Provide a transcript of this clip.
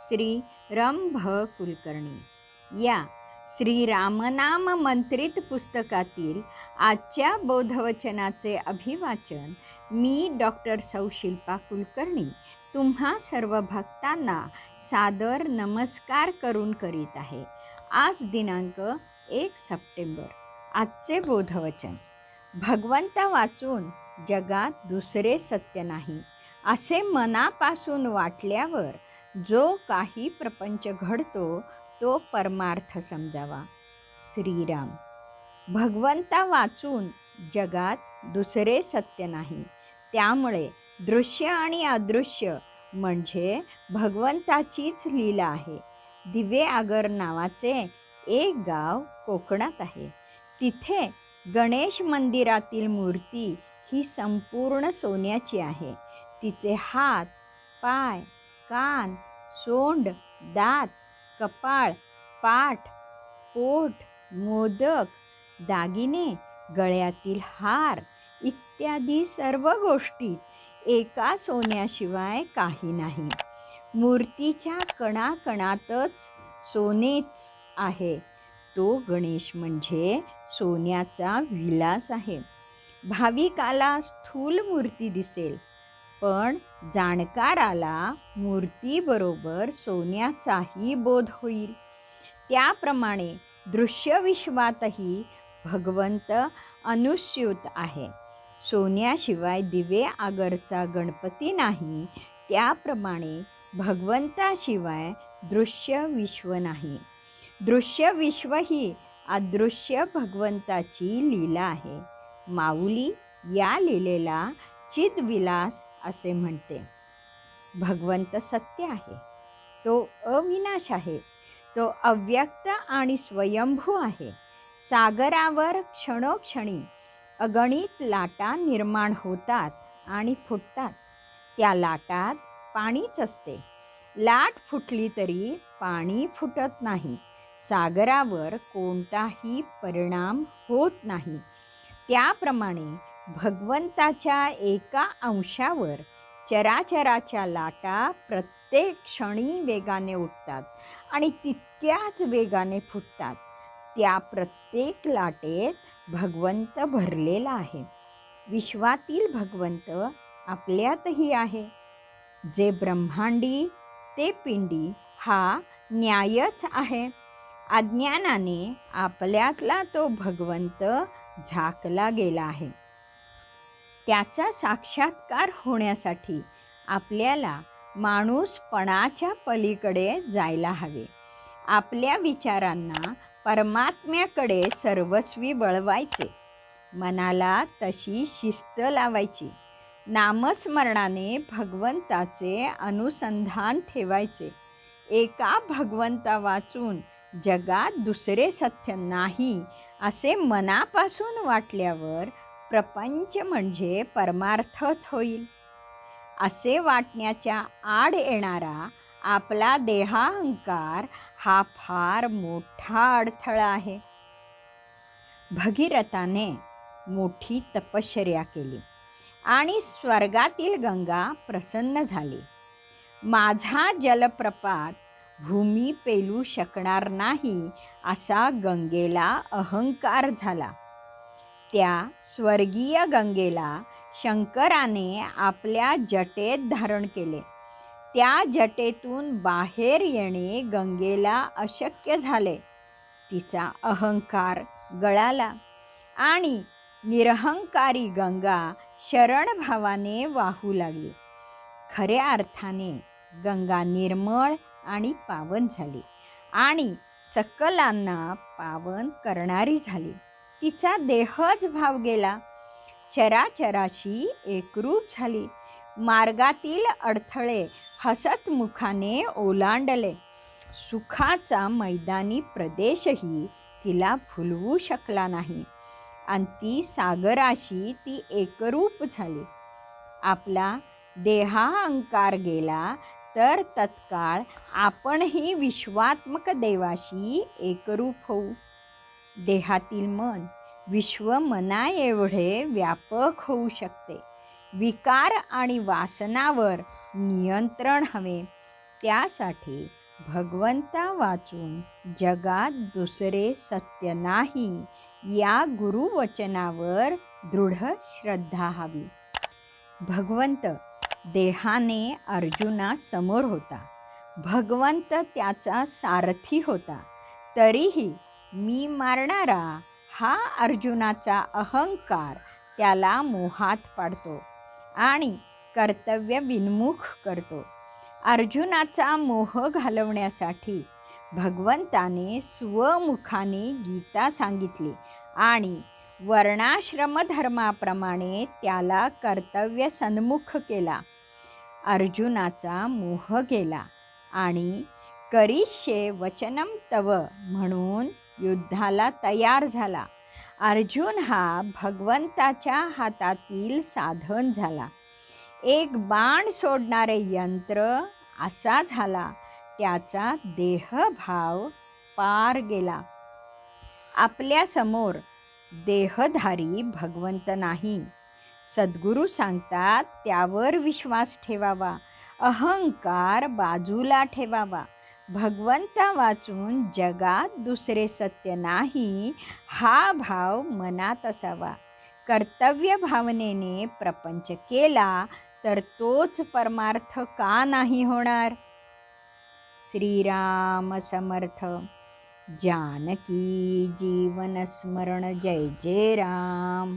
श्री रंभ कुलकर्णी या श्री रामनाम मंत्रित पुस्तकातील आजच्या बोधवचनाचे अभिवाचन मी डॉक्टर सौशिल्पा कुलकर्णी तुम्हा सर्व भक्तांना सादर नमस्कार करून करीत आहे. आज दिनांक एक सप्टेंबर आजचे बोधवचन. भगवंता वाचून जगात दुसरे सत्य नाही असे मनापासून वाटल्यावर जो काही प्रपंच घडतो तो परमार्थ समजावा. श्रीराम भगवंता वाचून जगात दुसरे सत्य नाही. त्यामुळे दृश्य आणि अदृश्य म्हणजे भगवंताचीच लीला आहे. दिवे आगर नावाचे एक गाव कोकणात आहे. तिथे गणेश मंदिरातील मूर्ती ही संपूर्ण सोन्याची आहे. तिचे हात पाय कान सोंड दात कपाळ पाठ पोट मोदक दागिने गळ्यातील हार इत्यादी सर्व गोष्टी एका सोन्याशिवाय काही नाही. मूर्तीच्या कणाकणातच सोनेच आहे. तो गणेश म्हणजे सोन्याचा विलास आहे. भाविकाला स्थूल मूर्ती दिसेल. पण जाणकाराला मूर्तीबरोबर सोन्याचाही बोध होईल. त्याप्रमाणे दृश्यविश्वातही भगवंत अनुस्यूत आहे. सोन्याशिवाय दिवे आगरचा गणपती नाही त्याप्रमाणे भगवंताशिवाय दृश्य विश्व नाही. दृश्य विश्व ही अदृश्य भगवंताची लीला आहे. माऊली या लीलेला चिदविलास असे म्हणते. भगवंत सत्य आहे. तो अविनाश आहे. तो अव्यक्त आणि स्वयंभू आहे. सागरावर क्षणोक्षणी अगणित लाटा निर्माण होतात आणि फुटतात. त्या लाटात पाणीच असते. लाट फुटली तरी पाणी फुटत नाही. सागरावर कोणताही परिणाम होत नाही. त्याप्रमाणे भगवंताच्या एका अंशावर चराचराच्या लाटा प्रत्येक क्षणी वेगाने उठतात आणि तितक्याच वेगाने फुटतात. त्या प्रत्येक लाटेत भगवंत भरलेला आहे. विश्वातील भगवंत आपल्यातही आहे. जे ब्रह्मांडी ते पिंडी हा न्यायच आहे. अज्ञानाने आपल्यातला तो भगवंत झाकला गेला आहे. त्याचा साक्षात्कार होण्यासाठी आपल्याला माणूसपणाच्या पलीकडे जायला हवे. आपल्या विचारांना परमात्म्याकडे सर्वस्वी वळवायचे मनाला तशी शिस्त लावायची. नामस्मरणाने भगवंताचे अनुसंधान ठेवायचे. एका भगवंता वाचून जगात दुसरे सत्य नाही असे मनापासून वाटल्यावर प्रपंच म्हणजे परमार्थच होईल. असे वाटण्याच्या आड येणारा आपला देहाहंकार हा फार मोठा अडथळा आहे. भगीरथाने मोठी तपश्चर्या केली आणि स्वर्गातील गंगा प्रसन्न झाली. माझा जलप्रपात भूमी पेलू शकणार नाही असा गंगेला अहंकार झाला. त्या स्वर्गीय गंगेला शंकराने आपल्या जटेत धारण केले. त्या जटेतून बाहेर येणे गंगेला अशक्य झाले. तिचा अहंकार गळाला आणि निरहंकारी गंगा शरणभावाने वाहू लागली. खऱ्या अर्थाने गंगा निर्मळ आणि पावन झाली आणि सकलांना पावन करणारी झाली. तिचा देहच भाव गेला. चराचराशी एकरूप झाली. मार्गातील अडथळे हसत मुखाने ओलांडले. सुखाचा मैदानी प्रदेशही तिला फुलवू शकला नाही. आणि ती सागराशी ती एकरूप झाली. आपला देहाहंकार गेला तर तत्काळ आपणही विश्वात्मक देवाशी एकरूप होऊ. देहातील मन विश्व मना एवढे व्यापक होऊ शकते. विकार आणि वासनावर नियंत्रण हवे. त्यासाठी भगवंता वाचून जगात दुसरे सत्य नाही या गुरुवचनावर दृढ श्रद्धा हवी. भगवंत देहाने अर्जुना समोर होता. भगवंत त्याचा सारथी होता. तरीही मी मारणारा हा अर्जुनाचा अहंकार त्याला मोहात पाडतो आणि कर्तव्य विन्मुख करतो. अर्जुनाचा मोह घालवण्यासाठी भगवंताने स्वमुखाने गीता सांगितली आणि वर्णाश्रमधर्माप्रमाणे त्याला कर्तव्य सन्मुख केला. अर्जुनाचा मोह गेला आणि करिष्ये वचनम तव म्हणून युद्धाला तयार झाला. अर्जुन हा भगवंताच्या हातातील साधन झाला. एक बाण सोडणारे यंत्र असा झाला. त्याचा देहभाव पार गेला. आपल्यासमोर देहधारी भगवंत नाही. सद्गुरू सांगतात त्यावर विश्वास ठेवावा. अहंकार बाजूला ठेवावा. भगवंता वाचून जगात दुसरे सत्य नाही हा भाव मनात असावा. कर्तव्य भावनेने प्रपंच केला तर तोच परमार्थ का नाही होणार? श्रीराम समर्थ. जानकी जीवन स्मरण जय जय राम.